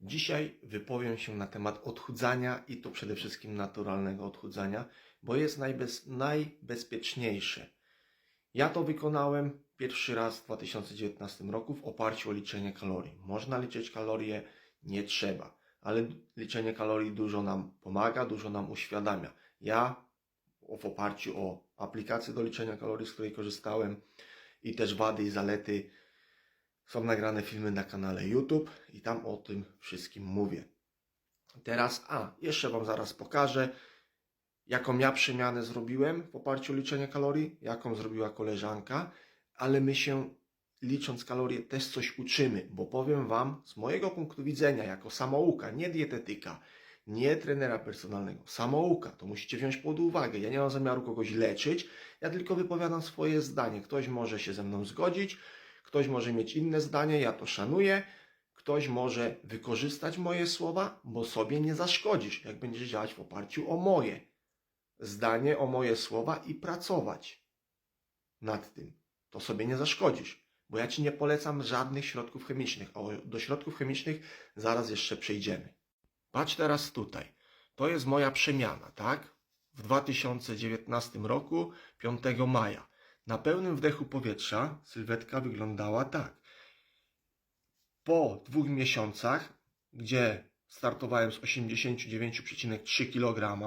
Dzisiaj wypowiem się na temat odchudzania i to przede wszystkim naturalnego odchudzania, bo jest najbez, najbezpieczniejsze. Ja to wykonałem pierwszy raz w 2019 roku w oparciu o liczenie kalorii. Można liczyć kalorie, nie trzeba, ale liczenie kalorii dużo nam pomaga, dużo nam uświadamia. Ja w oparciu o aplikację do liczenia kalorii, z której korzystałem i też wady i zalety są nagrane filmy na kanale YouTube i tam o tym wszystkim mówię. Teraz, a, jeszcze Wam zaraz pokażę, jaką ja przemianę zrobiłem w oparciu o liczenie kalorii, jaką zrobiła koleżanka, ale my się licząc kalorie też coś uczymy, bo powiem Wam z mojego punktu widzenia, jako samouka, nie dietetyka, nie trenera personalnego, samouka, to musicie wziąć pod uwagę. Ja nie mam zamiaru kogoś leczyć, ja tylko wypowiadam swoje zdanie. Ktoś może się ze mną zgodzić, ktoś może mieć inne zdanie, ja to szanuję. Ktoś może wykorzystać moje słowa, bo sobie nie zaszkodzisz, jak będziesz działać w oparciu o moje zdanie, o moje słowa i pracować nad tym. To sobie nie zaszkodzisz, bo ja ci nie polecam żadnych środków chemicznych. A do środków chemicznych zaraz jeszcze przejdziemy. Patrz teraz tutaj. To jest moja przemiana, tak? W 2019 roku, 5 maja. Na pełnym wdechu powietrza sylwetka wyglądała tak. Po dwóch miesiącach, gdzie startowałem z 89,3 kg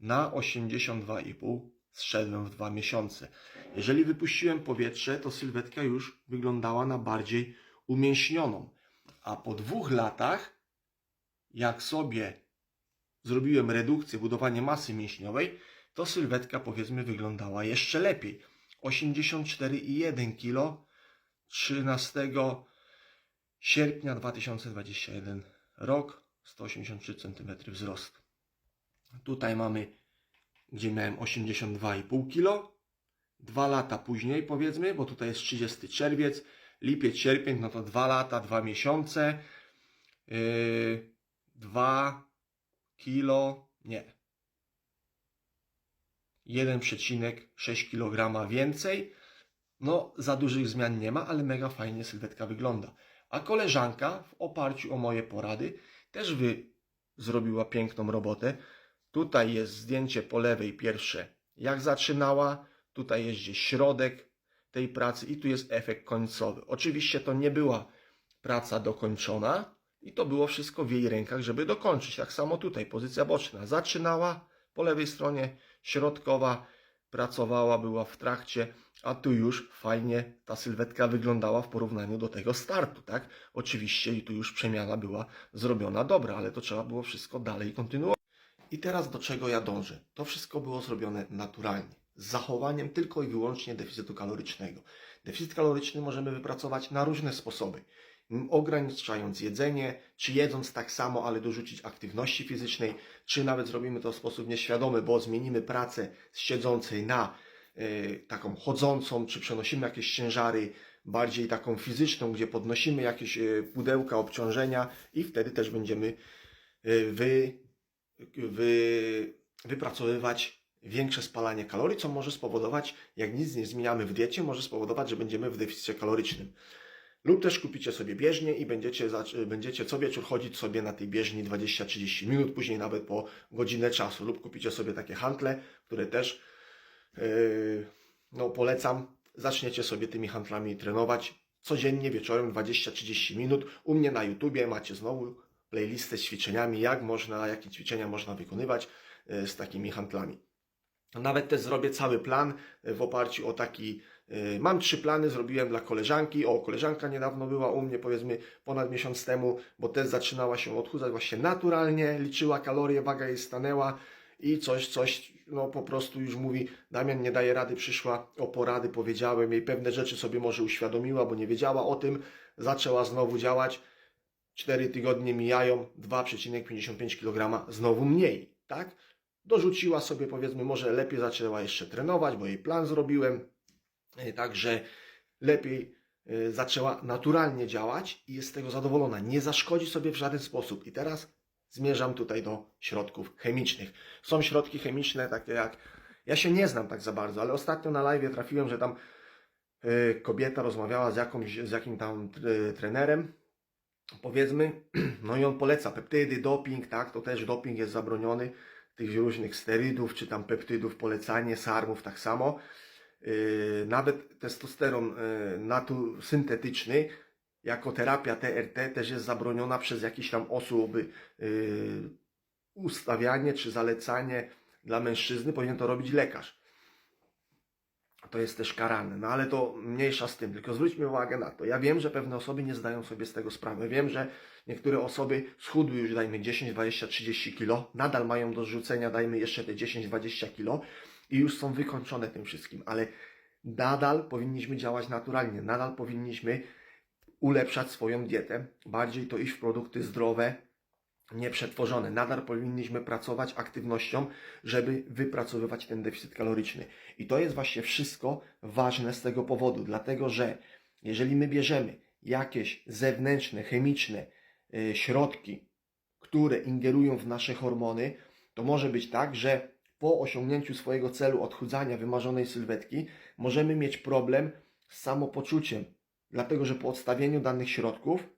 na 82,5 zszedłem w dwa miesiące. Jeżeli wypuściłem powietrze, to sylwetka już wyglądała na bardziej umięśnioną. A po dwóch latach, jak sobie zrobiłem redukcję, budowanie masy mięśniowej, to sylwetka powiedzmy wyglądała jeszcze lepiej. 84,1 kg 13 sierpnia 2021 rok 183 cm wzrost. Tutaj mamy, gdzie miałem 82,5 kg. Dwa lata później powiedzmy, bo tutaj jest 30 czerwiec, lipiec, sierpień, no to dwa lata, dwa miesiące. Yy, 2 kilo, nie. 1,6 kg więcej. No, za dużych zmian nie ma, ale mega fajnie sylwetka wygląda. A koleżanka w oparciu o moje porady też wy zrobiła piękną robotę. Tutaj jest zdjęcie po lewej pierwsze, jak zaczynała. Tutaj jest gdzieś środek tej pracy i tu jest efekt końcowy. Oczywiście to nie była praca dokończona i to było wszystko w jej rękach, żeby dokończyć. Tak samo tutaj pozycja boczna zaczynała po lewej stronie, środkowa pracowała, była w trakcie, a tu już fajnie ta sylwetka wyglądała w porównaniu do tego startu, tak? Oczywiście i tu już przemiana była zrobiona dobra, ale to trzeba było wszystko dalej kontynuować. I teraz do czego ja dążę? To wszystko było zrobione naturalnie, z zachowaniem tylko i wyłącznie deficytu kalorycznego. Deficyt kaloryczny możemy wypracować na różne sposoby. Ograniczając jedzenie, czy jedząc tak samo, ale dorzucić aktywności fizycznej, czy nawet zrobimy to w sposób nieświadomy, bo zmienimy pracę z siedzącej na e, taką chodzącą, czy przenosimy jakieś ciężary bardziej taką fizyczną, gdzie podnosimy jakieś e, pudełka, obciążenia i wtedy też będziemy e, wy, wy, wypracowywać większe spalanie kalorii, co może spowodować, jak nic nie zmieniamy w diecie, może spowodować, że będziemy w deficycie kalorycznym. Lub też kupicie sobie bieżnię i będziecie, zac- będziecie co wieczór chodzić sobie na tej bieżni 20-30 minut, później nawet po godzinę czasu. Lub kupicie sobie takie hantle, które też yy, no, polecam. Zaczniecie sobie tymi hantlami trenować codziennie wieczorem 20-30 minut. U mnie na YouTubie macie znowu playlistę z ćwiczeniami, jak można, jakie ćwiczenia można wykonywać yy, z takimi hantlami. Nawet też zrobię cały plan e, w oparciu o taki. E, Mam trzy plany, zrobiłem dla koleżanki. O, koleżanka niedawno była u mnie, powiedzmy ponad miesiąc temu, bo też zaczynała się odchudzać właśnie naturalnie, liczyła kalorie, waga jej stanęła i coś, coś, no po prostu już mówi, Damian nie daje rady, przyszła o porady, powiedziałem jej pewne rzeczy sobie może uświadomiła, bo nie wiedziała o tym, zaczęła znowu działać. 4 tygodnie mijają, 2,55 kg znowu mniej, tak? Dorzuciła sobie, powiedzmy, może lepiej zaczęła jeszcze trenować, bo jej plan zrobiłem, także lepiej e, zaczęła naturalnie działać i jest z tego zadowolona. Nie zaszkodzi sobie w żaden sposób. I teraz zmierzam tutaj do środków chemicznych. Są środki chemiczne takie jak, ja się nie znam tak za bardzo, ale ostatnio na live trafiłem, że tam e, kobieta rozmawiała z, jakąś, z jakim tam e, trenerem powiedzmy, no i on poleca peptydy, doping, tak, to też doping jest zabroniony, tych różnych sterydów, czy tam peptydów, polecanie, sarmów tak samo. Yy, nawet testosteron yy, natu syntetyczny jako terapia TRT też jest zabroniona przez jakieś tam osoby. Ustawianie czy zalecanie dla mężczyzny powinien to robić lekarz. To jest też karane, no ale to mniejsza z tym, tylko zwróćmy uwagę na to. Ja wiem, że pewne osoby nie zdają sobie z tego sprawy. Wiem, że niektóre osoby schudły już, dajmy 10, 20, 30 kilo, nadal mają do zrzucenia, dajmy jeszcze te 10, 20 kilo i już są wykończone tym wszystkim, ale nadal powinniśmy działać naturalnie, nadal powinniśmy ulepszać swoją dietę, bardziej to iść w produkty zdrowe, nieprzetworzone. Nadal powinniśmy pracować aktywnością, żeby wypracowywać ten deficyt kaloryczny. I to jest właśnie wszystko ważne z tego powodu, dlatego że jeżeli my bierzemy jakieś zewnętrzne, chemiczne y, środki, które ingerują w nasze hormony, to może być tak, że po osiągnięciu swojego celu odchudzania wymarzonej sylwetki możemy mieć problem z samopoczuciem, dlatego że po odstawieniu danych środków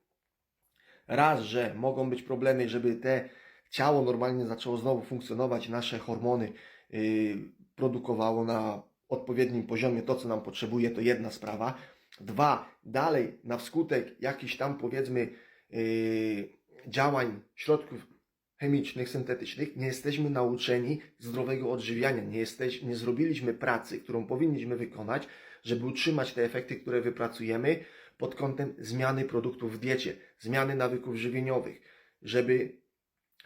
raz, że mogą być problemy, żeby te ciało normalnie zaczęło znowu funkcjonować, nasze hormony yy, produkowało na odpowiednim poziomie to, co nam potrzebuje, to jedna sprawa. Dwa, dalej, na wskutek jakichś tam powiedzmy yy, działań środków chemicznych, syntetycznych, nie jesteśmy nauczeni zdrowego odżywiania, nie, jesteś, nie zrobiliśmy pracy, którą powinniśmy wykonać, żeby utrzymać te efekty, które wypracujemy pod kątem zmiany produktów w diecie, zmiany nawyków żywieniowych, żeby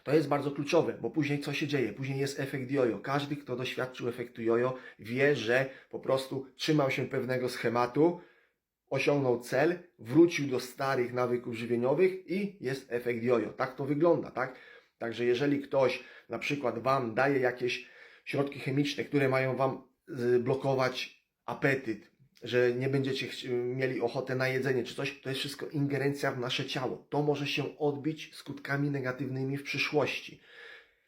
to jest bardzo kluczowe, bo później co się dzieje? Później jest efekt jojo. Każdy, kto doświadczył efektu jojo, wie, że po prostu trzymał się pewnego schematu, osiągnął cel, wrócił do starych nawyków żywieniowych i jest efekt jojo. Tak to wygląda, tak? Także jeżeli ktoś na przykład Wam daje jakieś środki chemiczne, które mają Wam y, blokować apetyt, że nie będziecie mieli ochotę na jedzenie czy coś, to jest wszystko ingerencja w nasze ciało. To może się odbić skutkami negatywnymi w przyszłości.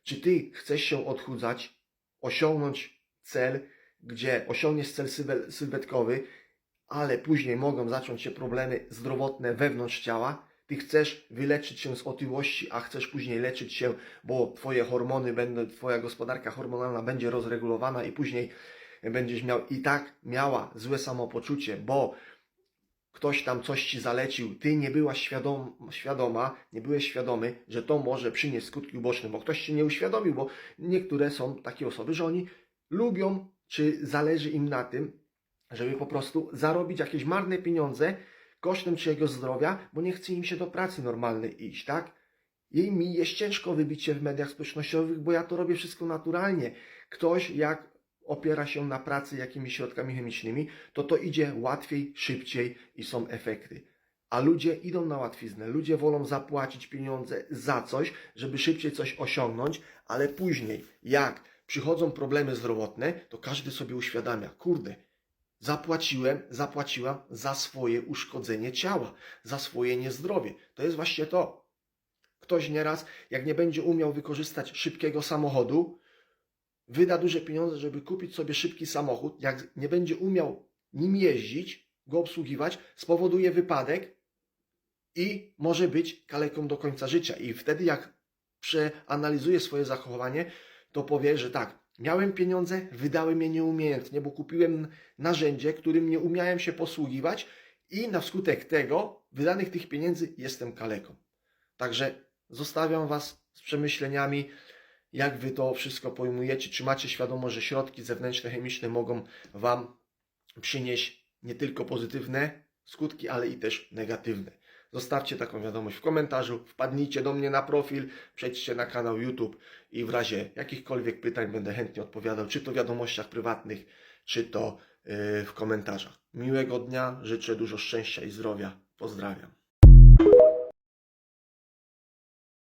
Czy Ty chcesz się odchudzać, osiągnąć cel, gdzie osiągniesz cel sylwe- sylwetkowy, ale później mogą zacząć się problemy zdrowotne wewnątrz ciała, ty chcesz wyleczyć się z otyłości, a chcesz później leczyć się, bo twoje hormony będą, twoja gospodarka hormonalna będzie rozregulowana i później będziesz miał i tak miała złe samopoczucie, bo ktoś tam coś ci zalecił, ty nie byłaś świadom, świadoma, nie byłeś świadomy, że to może przynieść skutki uboczne, bo ktoś ci nie uświadomił, bo niektóre są takie osoby, że oni lubią, czy zależy im na tym, żeby po prostu zarobić jakieś marne pieniądze kosztem czyjegoś zdrowia, bo nie chce im się do pracy normalnej iść, tak? Jej mi jest ciężko wybić się w mediach społecznościowych, bo ja to robię wszystko naturalnie. Ktoś jak opiera się na pracy jakimiś środkami chemicznymi, to to idzie łatwiej, szybciej i są efekty. A ludzie idą na łatwiznę. Ludzie wolą zapłacić pieniądze za coś, żeby szybciej coś osiągnąć, ale później, jak przychodzą problemy zdrowotne, to każdy sobie uświadamia, kurde, zapłaciłem, zapłaciłam za swoje uszkodzenie ciała, za swoje niezdrowie. To jest właśnie to. Ktoś nieraz, jak nie będzie umiał wykorzystać szybkiego samochodu, wyda duże pieniądze, żeby kupić sobie szybki samochód, jak nie będzie umiał nim jeździć, go obsługiwać, spowoduje wypadek i może być kaleką do końca życia. I wtedy, jak przeanalizuje swoje zachowanie, to powie, że tak, miałem pieniądze, wydałem je nieumiejętnie, bo kupiłem narzędzie, którym nie umiałem się posługiwać i na wskutek tego, wydanych tych pieniędzy, jestem kaleką. Także zostawiam Was z przemyśleniami, jak Wy to wszystko pojmujecie, czy macie świadomość, że środki zewnętrzne, chemiczne mogą Wam przynieść nie tylko pozytywne skutki, ale i też negatywne. Zostawcie taką wiadomość w komentarzu, wpadnijcie do mnie na profil, przejdźcie na kanał YouTube i w razie jakichkolwiek pytań będę chętnie odpowiadał, czy to w wiadomościach prywatnych, czy to yy, w komentarzach. Miłego dnia, życzę dużo szczęścia i zdrowia. Pozdrawiam.